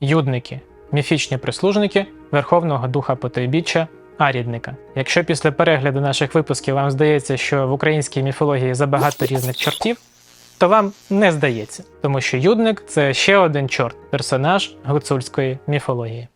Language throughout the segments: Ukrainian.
Юдники міфічні прислужники Верховного Духа Потойбіччя Арідника. Якщо після перегляду наших випусків вам здається, що в українській міфології забагато різних чортів, то вам не здається, тому що Юдник це ще один чорт, персонаж гуцульської міфології.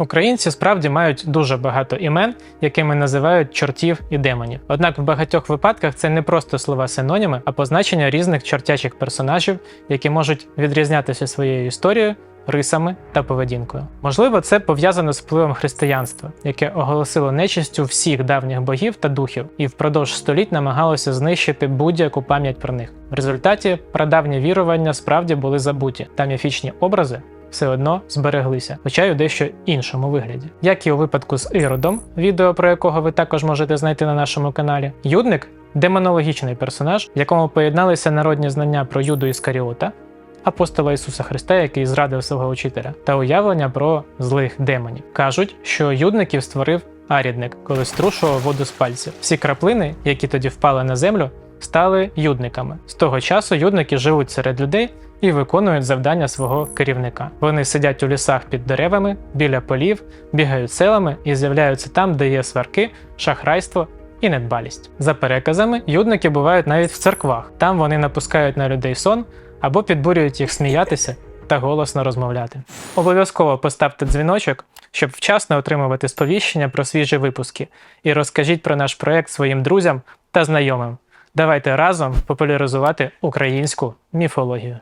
Українці справді мають дуже багато імен, якими називають чортів і демонів. Однак в багатьох випадках це не просто слова синоніми, а позначення різних чортячих персонажів, які можуть відрізнятися своєю історією, рисами та поведінкою. Можливо, це пов'язано з впливом християнства, яке оголосило нечистю всіх давніх богів та духів і впродовж століть намагалося знищити будь-яку пам'ять про них. В результаті прадавні вірування справді були забуті, та міфічні образи все одно збереглися, хоча й у дещо іншому вигляді. Як і у випадку з Іродом, відео про якого ви також можете знайти на нашому каналі, Юдник демонологічний персонаж, в якому поєдналися народні знання про Юду Іскаріота, апостола Ісуса Христа, який зрадив свого учителя, та уявлення про злих демонів. Кажуть, що юдників створив арідник, коли струшував воду з пальців. Всі краплини, які тоді впали на землю, стали юдниками. З того часу юдники живуть серед людей і виконують завдання свого керівника. Вони сидять у лісах під деревами, біля полів, бігають селами і з'являються там, де є сварки, шахрайство. І недбалість. За переказами, юдники бувають навіть в церквах. Там вони напускають на людей сон або підбурюють їх сміятися та голосно розмовляти. Обов'язково поставте дзвіночок, щоб вчасно отримувати сповіщення про свіжі випуски, і розкажіть про наш проект своїм друзям та знайомим. Давайте разом популяризувати українську міфологію.